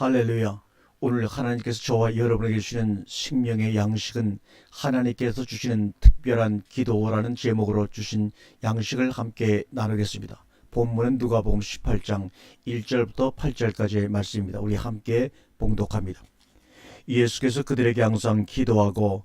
할렐루야. 오늘 하나님께서 저와 여러분에게 주시는 생명의 양식은 하나님께서 주시는 특별한 기도라는 제목으로 주신 양식을 함께 나누겠습니다. 본문은 누가복음 18장 1절부터 8절까지의 말씀입니다. 우리 함께 봉독합니다. 예수께서 그들에게 항상 기도하고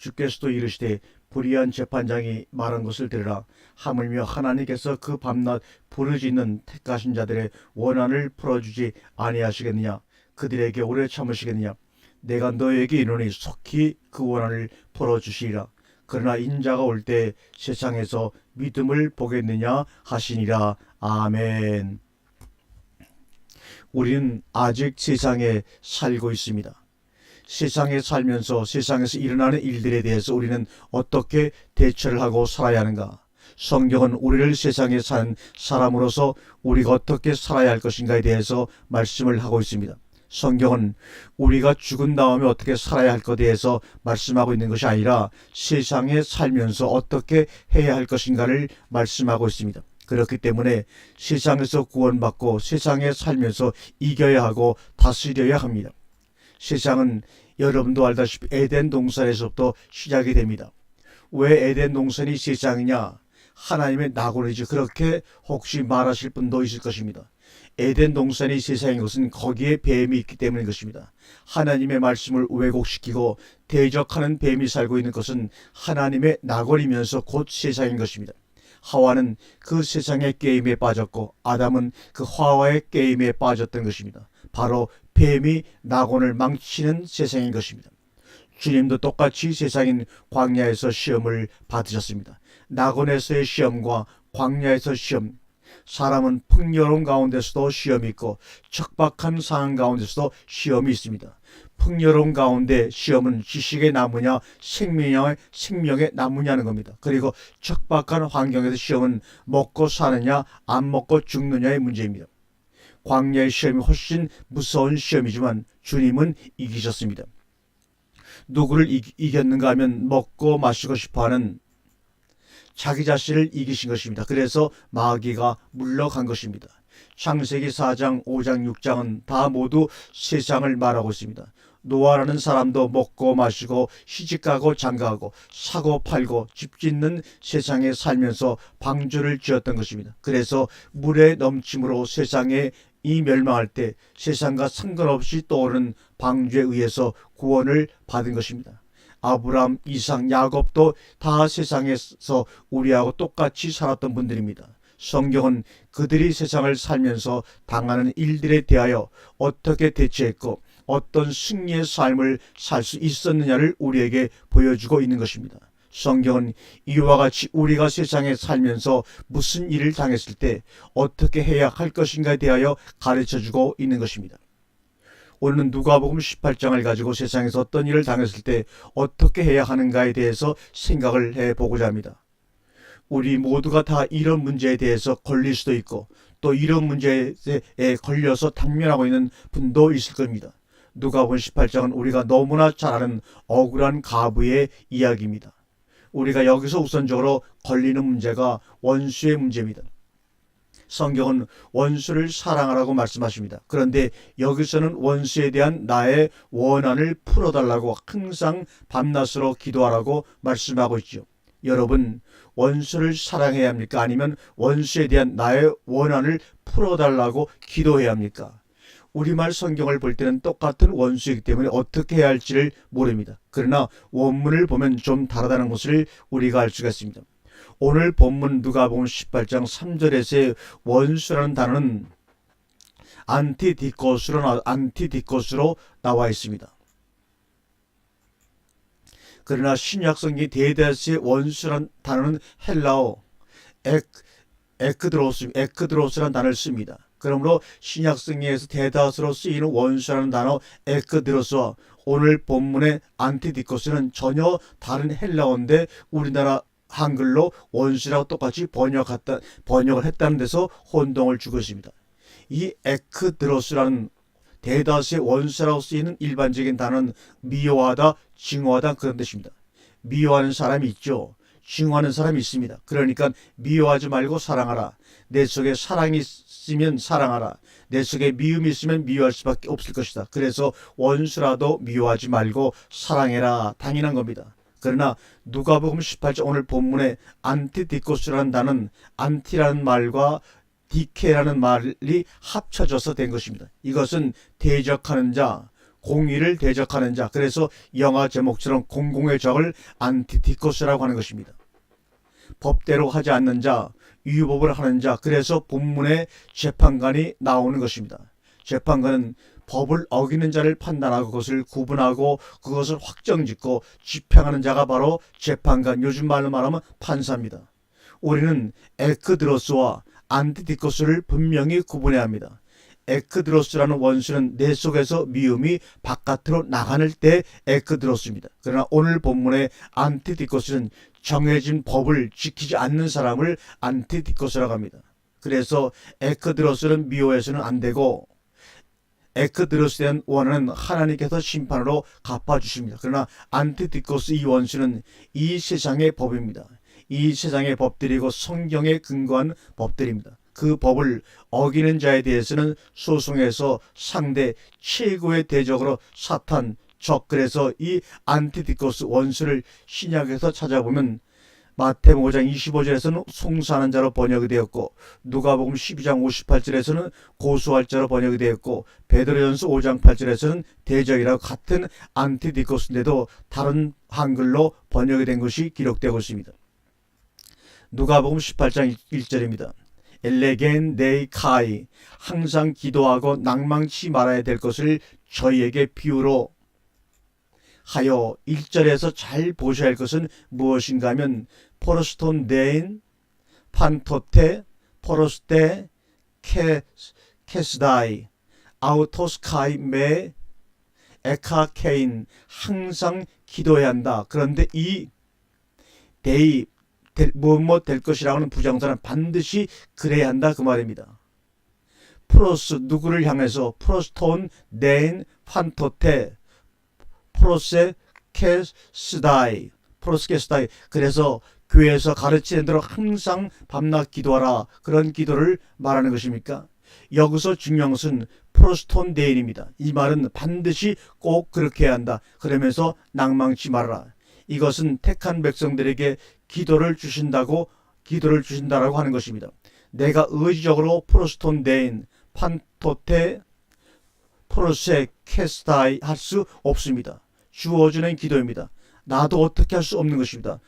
주께서도 이르시되 불의한 재판장이 말한 것을 들으라. 하물며 하나님께서 그 밤낮 부르짖는 택하신 자들의 원한을 풀어주지 아니하시겠느냐? 그들에게 오래 참으시겠느냐? 내가 너에게 이르노니 속히 그 원한을 풀어주시리라. 그러나 인자가 올 때 세상에서 믿음을 보겠느냐 하시니라. 아멘. 우리는 아직 세상에 살고 있습니다. 세상에 살면서 세상에서 일어나는 일들에 대해서 우리는 어떻게 대처를 하고 살아야 하는가? 성경은 우리를 세상에 산 사람으로서 우리가 어떻게 살아야 할 것인가에 대해서 말씀을 하고 있습니다. 성경은 우리가 죽은 다음에 어떻게 살아야 할 것에 대해서 말씀하고 있는 것이 아니라 세상에 살면서 어떻게 해야 할 것인가를 말씀하고 있습니다. 그렇기 때문에 세상에서 구원받고 세상에 살면서 이겨야 하고 다스려야 합니다. 세상은 여러분도 알다시피 에덴 동산에서부터 시작이 됩니다. 왜 에덴 동산이 세상이냐? 하나님의 낙원이지 그렇게 혹시 말하실 분도 있을 것입니다. 에덴 동산이 세상인 것은 거기에 뱀이 있기 때문인 것입니다. 하나님의 말씀을 왜곡시키고 대적하는 뱀이 살고 있는 것은 하나님의 낙원이면서 곧 세상인 것입니다. 하와는 그 세상의 게임에 빠졌고 아담은 그 화와의 게임에 빠졌던 것입니다. 바로 뱀이 낙원을 망치는 세상인 것입니다. 주님도 똑같이 세상인 광야에서 시험을 받으셨습니다. 낙원에서의 시험과 광야에서 시험, 사람은 풍요로운 가운데서도 시험이 있고 척박한 상황 가운데서도 시험이 있습니다. 풍요로운 가운데 시험은 지식의 나무냐 생명의 생명의 나무냐는 겁니다. 그리고 척박한 환경에서 시험은 먹고 사느냐 안 먹고 죽느냐의 문제입니다. 광야의 시험이 훨씬 무서운 시험이지만 주님은 이기셨습니다. 누구를 이, 이겼는가 하면 먹고 마시고 싶어하는 자기 자신을 이기신 것입니다. 그래서 마귀가 물러간 것입니다. 창세기 4장, 5장, 6장은 다 모두 세상을 말하고 있습니다. 노아라는 사람도 먹고 마시고 시집가고 장가하고 사고 팔고 집 짓는 세상에 살면서 방주를 지었던 것입니다. 그래서 물의 넘침으로 세상에 이 멸망할 때 세상과 상관없이 떠오르는 방주에 의해서 구원을 받은 것입니다. 아브람, 이상, 야곱도 다 세상에서 우리하고 똑같이 살았던 분들입니다. 성경은 그들이 세상을 살면서 당하는 일들에 대하여 어떻게 대처했고 어떤 승리의 삶을 살 수 있었느냐를 우리에게 보여주고 있는 것입니다. 성경은 이와 같이 우리가 세상에 살면서 무슨 일을 당했을 때 어떻게 해야 할 것인가에 대하여 가르쳐 주고 있는 것입니다. 오늘은 누가복음 18장을 가지고 세상에서 어떤 일을 당했을 때 어떻게 해야 하는가에 대해서 생각을 해 보고자 합니다. 우리 모두가 다 이런 문제에 대해서 걸릴 수도 있고 또 이런 문제에 걸려서 당면하고 있는 분도 있을 겁니다. 누가복음 18장은 우리가 너무나 잘 아는 억울한 가부의 이야기입니다. 우리가 여기서 우선적으로 걸리는 문제가 원수의 문제입니다. 성경은 원수를 사랑하라고 말씀하십니다. 그런데 여기서는 원수에 대한 나의 원한을 풀어달라고 항상 밤낮으로 기도하라고 말씀하고 있죠. 여러분, 원수를 사랑해야 합니까? 아니면 원수에 대한 나의 원한을 풀어달라고 기도해야 합니까? 우리말 성경을 볼 때는 똑같은 원수이기 때문에 어떻게 해야 할지를 모릅니다. 그러나 원문을 보면 좀 다르다는 것을 우리가 알 수가 있습니다. 오늘 본문 누가복음 18장 3절에서의 원수라는 단어는 안티디코스로 안티디코스로 나와 있습니다. 그러나 신약성기 대다수의 원수란 단어는 헬라어 엑 에크드로스 에크드로스란 단어를 씁니다. 그러므로 신약 성경에서 대다수로 쓰이는 원수라는 단어 에크드로스와 오늘 본문의 안티디코스는 전혀 다른 헬라어인데 우리나라 한글로 원수라고 똑같이 번역했다, 번역을 했다는 데서 혼동을 주고 있습니다. 이 에크드로스라는 대다수의 원수라고 쓰이는 일반적인 단어는 미워하다, 증오하다 그런 뜻입니다. 미워하는 사람이 있죠. 증오하는 사람이 있습니다. 그러니까 미워하지 말고 사랑하라. 내 속에 사랑이 있으면 사랑하라. 내 속에 미움이 있으면 미워할 수밖에 없을 것이다. 그래서 원수라도 미워하지 말고 사랑해라. 당연한 겁니다. 그러나 누가복음 18장 오늘 본문에 안티디코스라는 단은 안티라는 말과 디케라는 말이 합쳐져서 된 것입니다. 이것은 대적하는 자, 공의를 대적하는 자. 그래서 영화 제목처럼 공공의 적을 안티디코스라고 하는 것입니다. 법대로 하지 않는 자, 유법을 하는 자. 그래서 본문에 재판관이 나오는 것입니다. 재판관은 법을 어기는 자를 판단하고 그것을 구분하고 그것을 확정짓고 집행하는 자가 바로 재판관, 요즘 말로 말하면 판사입니다. 우리는 에크드로스와 안티디코스를 분명히 구분해야 합니다. 에크드로스라는 원수는 내 속에서 미움이 바깥으로 나가는 때 에크드로스입니다. 그러나 오늘 본문의 안티디코스는 정해진 법을 지키지 않는 사람을 안티디코스라고 합니다. 그래서 에크드로스는 미워해서는 안 되고 에크드로스에 대한 원한은 하나님께서 심판으로 갚아주십니다. 그러나 안티디코스 이 원수는 이 세상의 법입니다. 이 세상의 법들이고 성경에 근거한 법들입니다. 그 법을 어기는 자에 대해서는 소송에서 상대 최고의 대적으로 사탄, 적 그래서 이 안티디코스 원수를 신약에서 찾아보면 마태복음 5장 25절에서는 송사하는 자로 번역이 되었고 누가복음 12장 58절에서는 고소할 자로 번역이 되었고 베드로전서 5장 8절에서는 대적이라고 같은 안티디코스인데도 다른 한글로 번역이 된 것이 기록되고 있습니다. 누가복음 18장 1절입니다. 엘레겐 네이 카이 항상 기도하고 낭망치 말아야 될 것을 저희에게 비유로 하여 1절에서 잘 보셔야 할 것은 무엇인가 하면 포로스톤 데인 판토테 포로스테 케, 케스다이 아우토스카이 메 에카케인 항상 기도해야 한다. 그런데 이 데이 뭐뭐 될 것이라고 하는 부정사는 반드시 그래야 한다 그 말입니다. 프로스 누구를 향해서 프로스톤 네인 판토테 프로세 케스다이 프로스케스다이 그래서 교회에서 가르치는 대로 항상 밤낮 기도하라 그런 기도를 말하는 것입니까? 여기서 중요한 것은 프로스톤 데인입니다. 이 말은 반드시 꼭 그렇게 해야 한다. 그러면서 낭망치 말아라. 이것은 택한 백성들에게 기도를 주신다고 기도를 주신다라고 하는 것입니다. 내가 의지적으로 프로스톤 데인 판토테 프로세 캐스타이 할 수 없습니다. 주어지는 기도입니다. 나도 어떻게 할 수 없는 것입니다.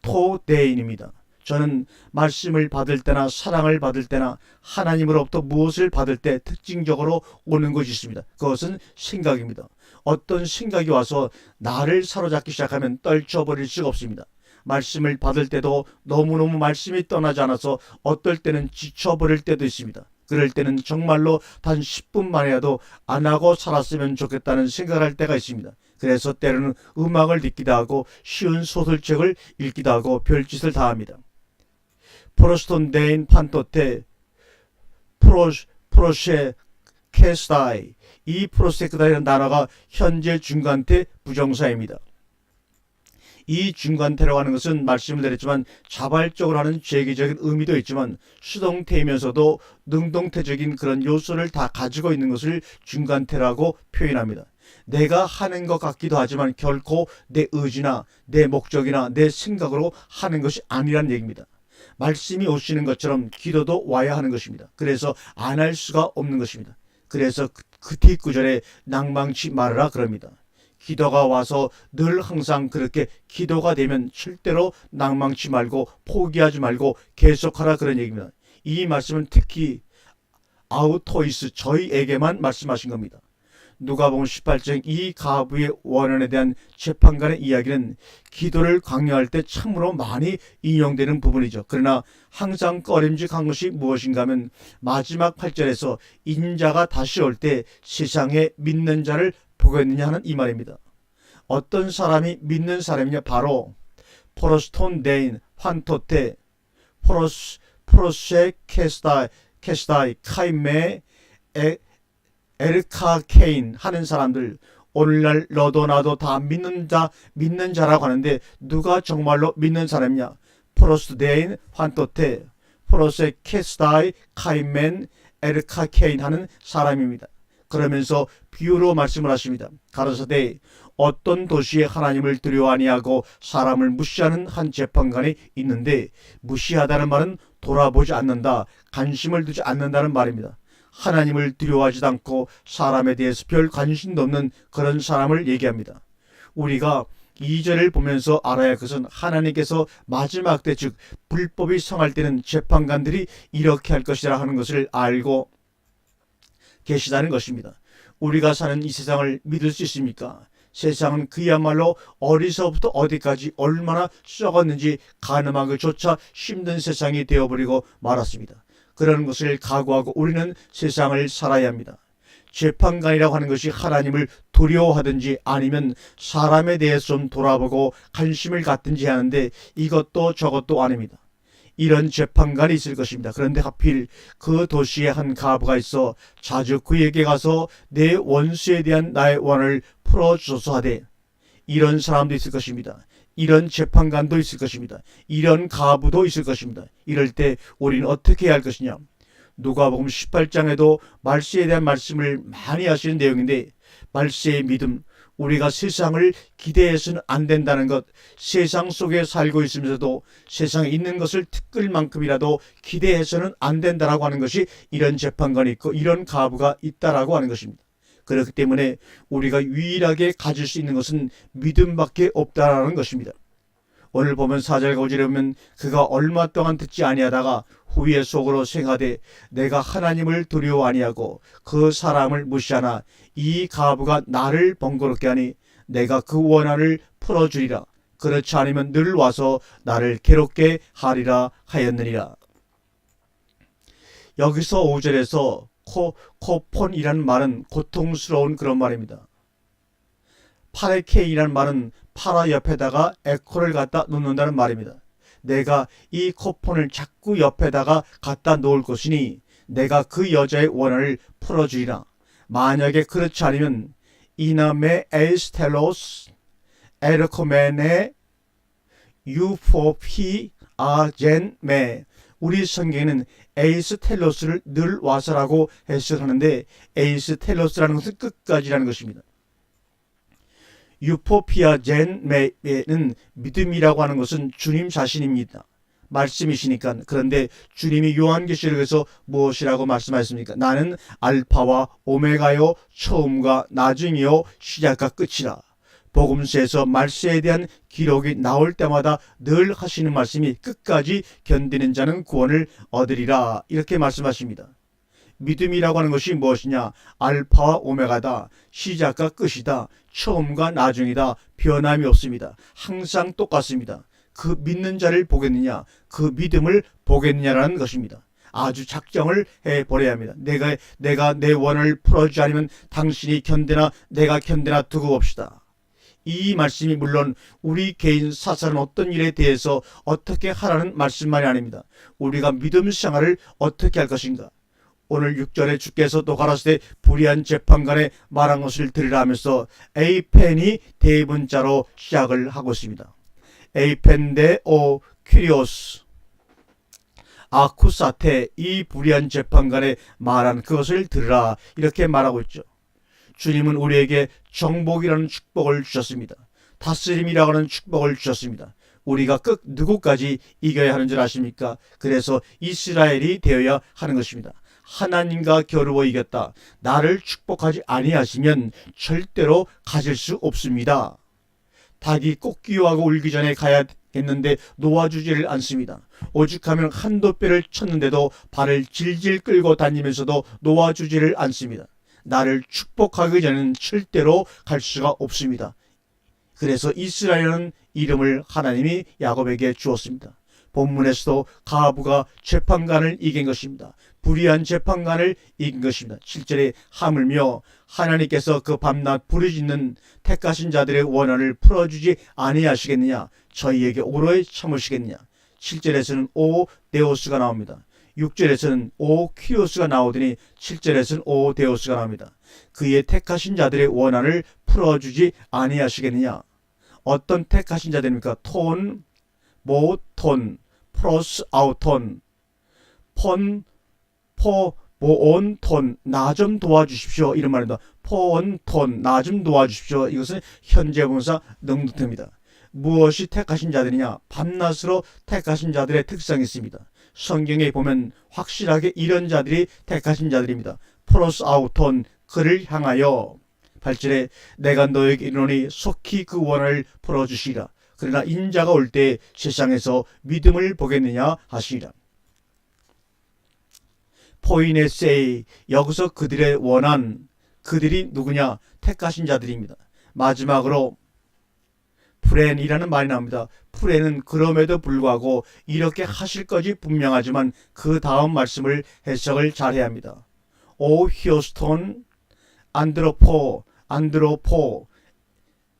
토데인입니다. 저는 말씀을 받을 때나 사랑을 받을 때나 하나님으로부터 무엇을 받을 때 특징적으로 오는 것이 있습니다. 그것은 생각입니다. 어떤 생각이 와서 나를 사로잡기 시작하면 떨쳐버릴 수가 없습니다. 말씀을 받을 때도 너무너무 말씀이 떠나지 않아서 어떨 때는 지쳐버릴 때도 있습니다. 그럴 때는 정말로 단 10분만이라도 안 하고 살았으면 좋겠다는 생각을 할 때가 있습니다. 그래서 때로는 음악을 듣기도 하고 쉬운 소설책을 읽기도 하고 별짓을 다 합니다. 프로스톤 데인 판토테 프로, 프로쉐 케스타이 이 프로세크다이라는 단어가 현재 중간태 부정사입니다. 이 중간태라고 하는 것은 말씀을 드렸지만 자발적으로 하는 죄기적인 의미도 있지만 수동태이면서도 능동태적인 그런 요소를 다 가지고 있는 것을 중간태라고 표현합니다. 내가 하는 것 같기도 하지만 결코 내 의지나 내 목적이나 내 생각으로 하는 것이 아니란 얘기입니다. 말씀이 오시는 것처럼 기도도 와야 하는 것입니다. 그래서 안 할 수가 없는 것입니다. 그래서 그 뒷구절에 낭망치 말아라 그럽니다. 기도가 와서 늘 항상 그렇게 기도가 되면 절대로 낭망치 말고 포기하지 말고 계속하라 그런 얘기입니다. 이 말씀은 특히 아우토이스 저희에게만 말씀하신 겁니다. 누가복음 18장 이 가부의 원한에 대한 재판관의 이야기는 기도를 강요할 때 참으로 많이 인용되는 부분이죠. 그러나 항상 꺼림직한 것이 무엇인가 하면 마지막 8절에서 인자가 다시 올 때 세상에 믿는 자를 보겠느냐 하는 이 말입니다. 어떤 사람이 믿는 사람이냐 바로 포로스톤 데인 환토테 포로스 프로세 캐스다 캐스다이 카이메 에, 에르카 케인 하는 사람들 오늘날 너도 나도 다 믿는 자 믿는 자라고 하는데 누가 정말로 믿는 사람이냐 프로스 데인 환토테 프로세 캐스다이 카이멘 에르카 케인 하는 사람입니다. 그러면서 비유로 말씀을 하십니다. 가로사대 어떤 도시에 하나님을 두려워 아니하고 사람을 무시하는 한 재판관이 있는데 무시하다는 말은 돌아보지 않는다, 관심을 두지 않는다는 말입니다. 하나님을 두려워하지도 않고 사람에 대해서 별 관심도 없는 그런 사람을 얘기합니다. 우리가 이절을 보면서 알아야 할 것은 하나님께서 마지막 때 즉 불법이 성할 때는 재판관들이 이렇게 할 것이라 하는 것을 알고 계시다는 것입니다. 우리가 사는 이 세상을 믿을 수 있습니까? 세상은 그야말로 어디서부터 어디까지 얼마나 썩었는지 가늠하기조차 힘든 세상이 되어버리고 말았습니다. 그런 것을 각오하고 우리는 세상을 살아야 합니다. 재판관이라고 하는 것이 하나님을 두려워하든지 아니면 사람에 대해서 좀 돌아보고 관심을 갖든지 하는데 이것도 저것도 아닙니다. 이런 재판관이 있을 것입니다. 그런데 하필 그 도시에 한 가부가 있어 자주 그에게 가서 내 원수에 대한 나의 원을 풀어주소서 하되 이런 사람도 있을 것입니다. 이런 재판관도 있을 것입니다. 이런 가부도 있을 것입니다. 이럴 때 우리는 어떻게 해야 할 것이냐? 누가복음 18장에도 말세에 대한 말씀을 많이 하시는 내용인데 말세의 믿음 우리가 세상을 기대해서는 안 된다는 것 세상 속에 살고 있으면서도 세상에 있는 것을 특끌 만큼이라도 기대해서는 안 된다라고 하는 것이 이런 재판관이 있고 이런 가부가 있다라고 하는 것입니다. 그렇기 때문에 우리가 유일하게 가질 수 있는 것은 믿음밖에 없다라는 것입니다. 오늘 보면 오절에 보면 그가 얼마 동안 듣지 아니하다가 후에 속으로 생하되 내가 하나님을 두려워 아니하고 그 사람을 무시하나 이 가부가 나를 번거롭게 하니 내가 그 원한을 풀어주리라 그렇지 않으면 늘 와서 나를 괴롭게 하리라 하였느니라 여기서 5절에서 코, 코폰이라는 말은 고통스러운 그런 말입니다. 파레케이라는 말은 파라 옆에다가 에코를 갖다 놓는다는 말입니다. 내가 이 코폰을 자꾸 옆에다가 갖다 놓을 것이니 내가 그 여자의 원한을 풀어주리라. 만약에 그렇지 않으면 이남의 에스텔로스 에르코멘의 유포피 아젠메 우리 성경에는 에이스텔로스를 늘 와서라고 해석하는데 에이스텔로스라는 것은 끝까지라는 것입니다. 유포피아 젠메는 믿음이라고 하는 것은 주님 자신입니다. 말씀이시니까 그런데 주님이 요한계시록에서 무엇이라고 말씀하셨습니까? 나는 알파와 오메가요 처음과 나중이요 시작과 끝이라. 복음서에서 말세에 대한 기록이 나올 때마다 늘 하시는 말씀이 끝까지 견디는 자는 구원을 얻으리라 이렇게 말씀하십니다. 믿음이라고 하는 것이 무엇이냐? 알파와 오메가다. 시작과 끝이다. 처음과 나중이다. 변함이 없습니다. 항상 똑같습니다. 그 믿는 자를 보겠느냐? 그 믿음을 보겠느냐라는 것입니다. 아주 작정을 해 버려야 합니다. 내가 내가 내 원을 풀어주지 않으면 당신이 견디나 내가 견디나 두고 봅시다. 이 말씀이 물론 우리 개인 사사는 어떤 일에 대해서 어떻게 하라는 말씀만이 아닙니다. 우리가 믿음 생활을 어떻게 할 것인가? 오늘 6절에 주께서 또 가라사대 불의한 재판관에 말한 것을 들으라 하면서 에이펜이 대문자로 시작을 하고 있습니다. 에이펜 데오 큐리오스 아쿠사테 이 불의한 재판관에 말한 그것을 들으라 이렇게 말하고 있죠. 주님은 우리에게 정복이라는 축복을 주셨습니다. 다스림이라고 하는 축복을 주셨습니다. 우리가 끝 누구까지 이겨야 하는 줄 아십니까? 그래서 이스라엘이 되어야 하는 것입니다. 하나님과 겨루어 이겼다. 나를 축복하지 아니하시면 절대로 가질 수 없습니다. 닭이 꼭기요하고 울기 전에 가야겠는데 놓아주지를 않습니다. 오죽하면 한도 뼈를 쳤는데도 발을 질질 끌고 다니면서도 놓아주지를 않습니다. 나를 축복하기 전에는 절대로 갈 수가 없습니다. 그래서 이스라엘은 이름을 하나님이 야곱에게 주었습니다. 본문에서도 가부가 재판관을 이긴 것입니다. 불의한 재판관을 이긴 것입니다. 7절에 하물며 하나님께서 그 밤낮 부르짖는 택하신 자들의 원한을 풀어주지 아니하시겠느냐 저희에게 오래 참으시겠느냐 7절에서는 오 데오스가 나옵니다. 6절에서는 오 키오스가 나오더니 7절에서는 오 데오스가 나옵니다. 그의 택하신 자들의 원한을 풀어주지 아니하시겠느냐 어떤 택하신 자들입니까? 톤, 모, 톤, 플러스 아우톤, 폰, 포, 모온, 톤, 나 좀 도와주십시오. 이런 말입니다. 포온, 톤, 나 좀 도와주십시오. 이것은 현재 분사 능동태입니다. 무엇이 택하신 자들이냐? 밤낮으로 택하신 자들의 특성이 있습니다. 성경에 보면 확실하게 이런 자들이 택하신 자들입니다. 플러스 아우톤, 그를 향하여 8절에 내가 너에게 이르노니 속히 그 원을 풀어주시라. 그러나 인자가 올 때 세상에서 믿음을 보겠느냐 하시리라. 포이네세이 여기서 그들의 원한 그들이 누구냐 택하신 자들입니다. 마지막으로 프렌이라는 말이 나옵니다. 프렌은 그럼에도 불구하고 이렇게 하실 것이 분명하지만 그 다음 말씀을 해석을 잘해야 합니다. 오 히오스톤 안드로포 안드로포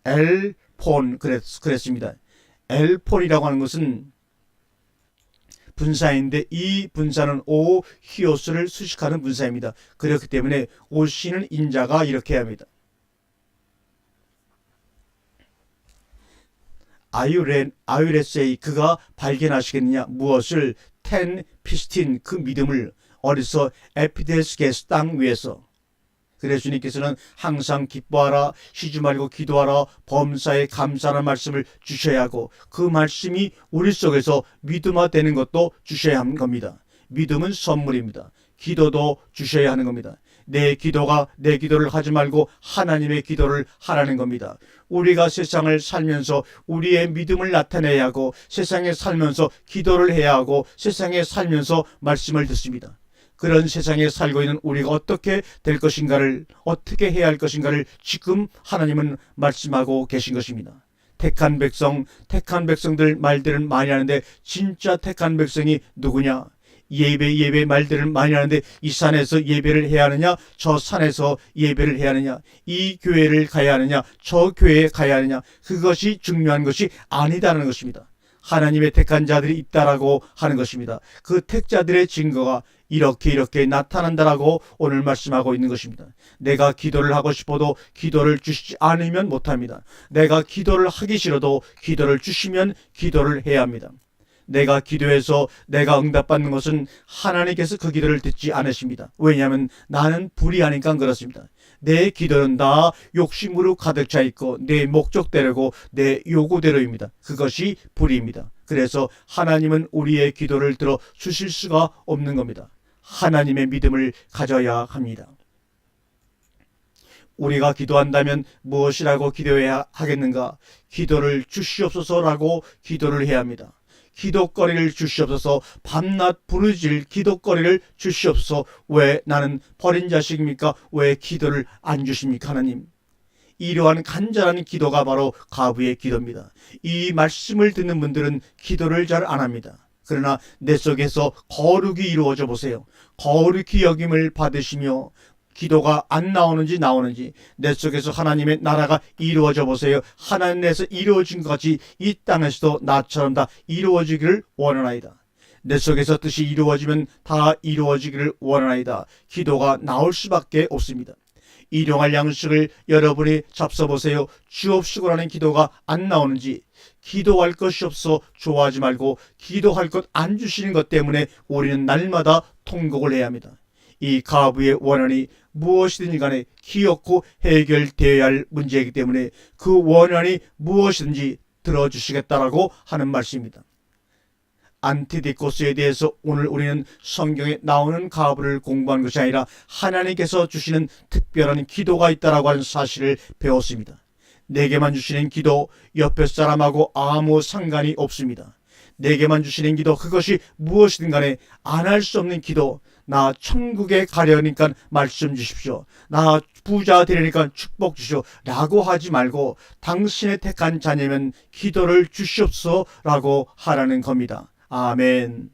엘폰 그랬, 그랬습니다. 엘폰이라고 하는 것은 분사인데 이 분사는 오 히오스를 수식하는 분사입니다. 그렇기 때문에 오시는 인자가 이렇게 합니다. 아유렌 아유레세이 그가 발견하시겠느냐 무엇을 텐 피스틴 그 믿음을 어디서 에피데스게스 땅 위에서 그래서 주님께서는 항상 기뻐하라 쉬지 말고 기도하라 범사에 감사하는 말씀을 주셔야 하고 그 말씀이 우리 속에서 믿음화되는 것도 주셔야 하는 겁니다. 믿음은 선물입니다. 기도도 주셔야 하는 겁니다. 내 기도가 내 기도를 하지 말고 하나님의 기도를 하라는 겁니다. 우리가 세상을 살면서 우리의 믿음을 나타내야 하고 세상에 살면서 기도를 해야 하고 세상에 살면서 말씀을 듣습니다. 그런 세상에 살고 있는 우리가 어떻게 될 것인가를 어떻게 해야 할 것인가를 지금 하나님은 말씀하고 계신 것입니다. 택한 백성, 택한 백성들 말들은 많이 하는데 진짜 택한 백성이 누구냐? 예배 예배 말들을 많이 하는데 이 산에서 예배를 해야 하느냐 저 산에서 예배를 해야 하느냐 이 교회를 가야 하느냐 저 교회에 가야 하느냐 그것이 중요한 것이 아니다는 것입니다. 하나님의 택한 자들이 있다라고 하는 것입니다. 그 택자들의 증거가 이렇게 이렇게 나타난다라고 오늘 말씀하고 있는 것입니다. 내가 기도를 하고 싶어도 기도를 주시지 않으면 못합니다. 내가 기도를 하기 싫어도 기도를 주시면 기도를 해야 합니다. 내가 기도해서 내가 응답받는 것은 하나님께서 그 기도를 듣지 않으십니다. 왜냐하면 나는 불의하니까 그렇습니다. 내 기도는 다 욕심으로 가득 차 있고 내 목적대로고 내 요구대로입니다. 그것이 불의입니다. 그래서 하나님은 우리의 기도를 들어 주실 수가 없는 겁니다. 하나님의 믿음을 가져야 합니다. 우리가 기도한다면 무엇이라고 기도해야 하겠는가? 기도를 주시옵소서라고 기도를 해야 합니다. 기도거리를 주시옵소서 밤낮 부르질 기도거리를 주시옵소서 왜 나는 버린 자식입니까? 왜 기도를 안 주십니까 하나님? 이러한 간절한 기도가 바로 가부의 기도입니다. 이 말씀을 듣는 분들은 기도를 잘 안 합니다. 그러나 내 속에서 거룩이 이루어져 보세요. 거룩히 여김을 받으시며 기도가 안 나오는지 나오는지 내 속에서 하나님의 나라가 이루어져 보세요. 하나님에서 이루어진 것 같이 이 땅에서도 나처럼 다 이루어지기를 원하나이다. 내 속에서 뜻이 이루어지면 다 이루어지기를 원하나이다. 기도가 나올 수밖에 없습니다. 일용할 양식을 여러분이 잡숴보세요. 주옵시고라는 기도가 안 나오는지 기도할 것이 없어 좋아하지 말고 기도할 것 안 주시는 것 때문에 우리는 날마다 통곡을 해야 합니다. 이 가부의 원한이 무엇이든지 간에 기었고 해결되어야 할 문제이기 때문에 그 원한이 무엇이든지 들어주시겠다라고 하는 말씀입니다. 안티디코스에 대해서 오늘 우리는 성경에 나오는 가부를 공부한 것이 아니라 하나님께서 주시는 특별한 기도가 있다라고 하는 사실을 배웠습니다. 내게만 주시는 기도 옆에 사람하고 아무 상관이 없습니다. 내게만 주시는 기도 그것이 무엇이든 간에 안 할 수 없는 기도 나 천국에 가려니까 말씀 주십시오. 나 부자 되려니까 축복 주시오. 라고 하지 말고 당신의 택한 자녀면 기도를 주시옵소라고 하라는 겁니다. 아멘.